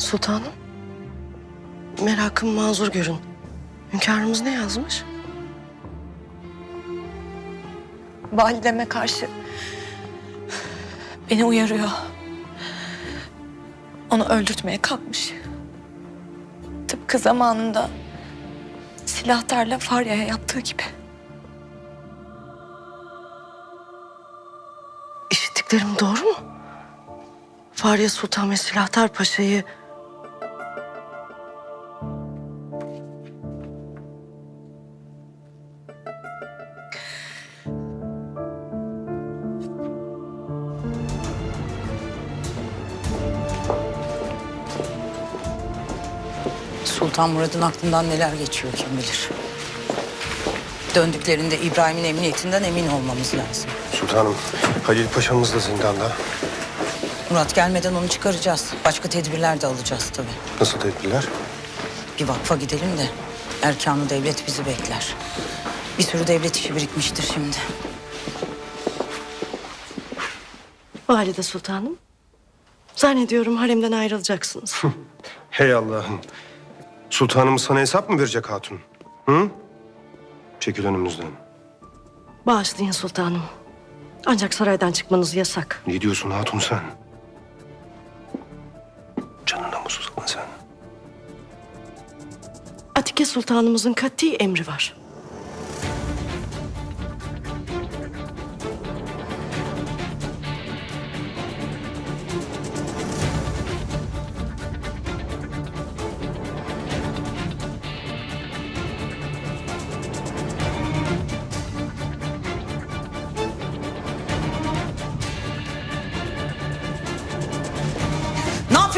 Sultanım. Merakım mazur görün. Hünkârımız ne yazmış? Valideme karşı beni uyarıyor. Onu öldürtmeye kalkmış. Tıpkı zamanında silahtarla Farya'ya yaptığı gibi. İşittiklerim doğru mu? Fahriye Sultan ve Silahtar Paşa'yı Sultan Murad'ın aklından neler geçiyor kim bilir. Döndüklerinde İbrahim'in emniyetinden emin olmamız lazım. Sultanım, Halil Paşa'mız da zindanda. Murat gelmeden onu çıkaracağız. Başka tedbirler de alacağız tabii. Nasıl tedbirler? Bir vakfa gidelim de erkanı devlet bizi bekler. Bir sürü devlet işi birikmiştir şimdi. Valide Sultanım. Zannediyorum haremden ayrılacaksınız. Hey Allah'ım. Sultanımız sana hesap mı verecek hatun? Hı? Çekil önümüzden. Bağışlayın sultanım. Ancak saraydan çıkmanız yasak. Ne diyorsun hatun sen? Canına mı susadın sen? Atike Sultanımızın kati emri var.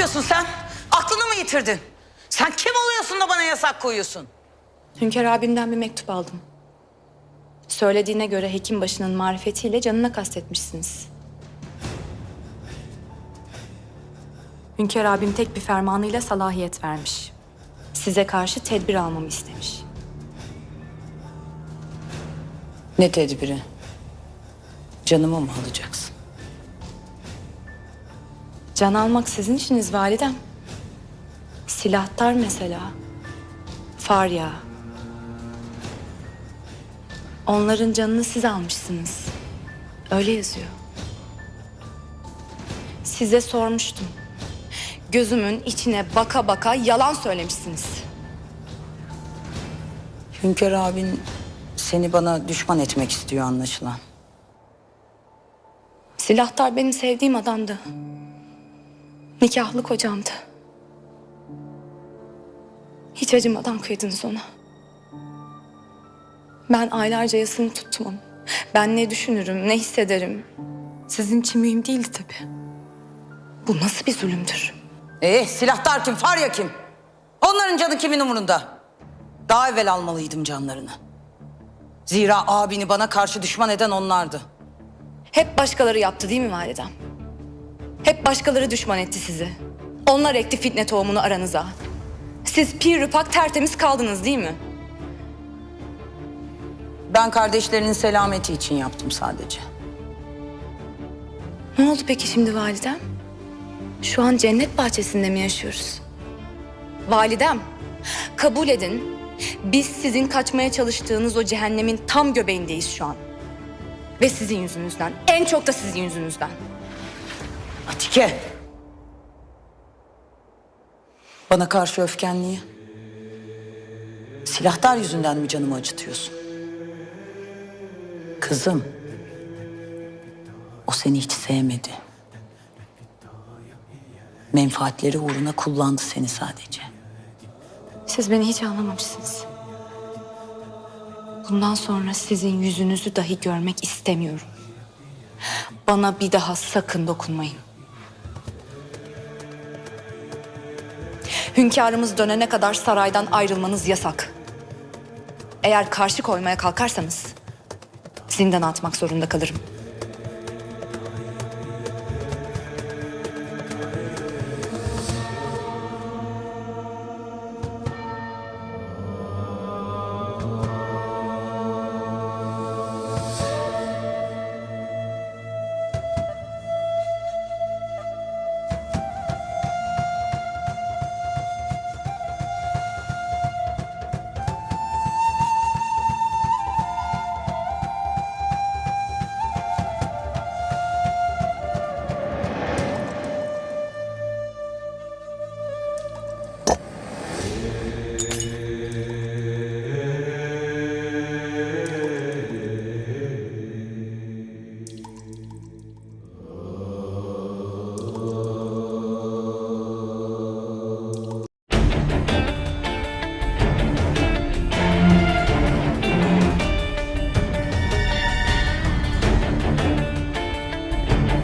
Yapıyorsun sen? Aklını mı yitirdin? Sen kim oluyorsun da bana yasak koyuyorsun? Hünkar abimden bir mektup aldım. Söylediğine göre hekim başının marifetiyle canına kastetmişsiniz. Hünkar abim tek bir fermanıyla salahiyet vermiş. Size karşı tedbir almamı istemiş. Ne tedbiri? Canımı mı alacaksın? Can almak sizin işiniz validem. Silahtar mesela. Farya. Onların canını siz almışsınız. Öyle yazıyor. Size sormuştum. Gözümün içine baka baka yalan söylemişsiniz. Hünkar abin seni bana düşman etmek istiyor anlaşılan. Silahtar benim sevdiğim adamdı. Nikahlı kocamdı. Hiç acımadan kıydınız ona. Ben aylarca yasını tuttum onu. Ben ne düşünürüm, ne hissederim. Sizin için mühim değildi tabii. Bu nasıl bir zulümdür? Ee, silahtar kim, Farya kim? Onların canı kimin umurunda? Daha evvel almalıydım canlarını. Zira abini bana karşı düşman eden onlardı. Hep başkaları yaptı değil mi validem? Hep başkaları düşman etti sizi. Onlar ekti fitne tohumunu aranıza. Siz pir rüpak tertemiz kaldınız değil mi? Ben kardeşlerinin selameti için yaptım sadece. Ne oldu peki şimdi validem? Şu an cennet bahçesinde mi yaşıyoruz? Validem, kabul edin. Biz sizin kaçmaya çalıştığınız o cehennemin tam göbeğindeyiz şu an. Ve sizin yüzünüzden, en çok da sizin yüzünüzden. Atike. Bana karşı öfken niye? Silahtar yüzünden mi canımı acıtıyorsun? Kızım. O seni hiç sevmedi. Menfaatleri uğruna kullandı seni sadece. Siz beni hiç anlamamışsınız. Bundan sonra sizin yüzünüzü dahi görmek istemiyorum. Bana bir daha sakın dokunmayın. Hünkârımız dönene kadar saraydan ayrılmanız yasak. Eğer karşı koymaya kalkarsanız zindana atmak zorunda kalırım.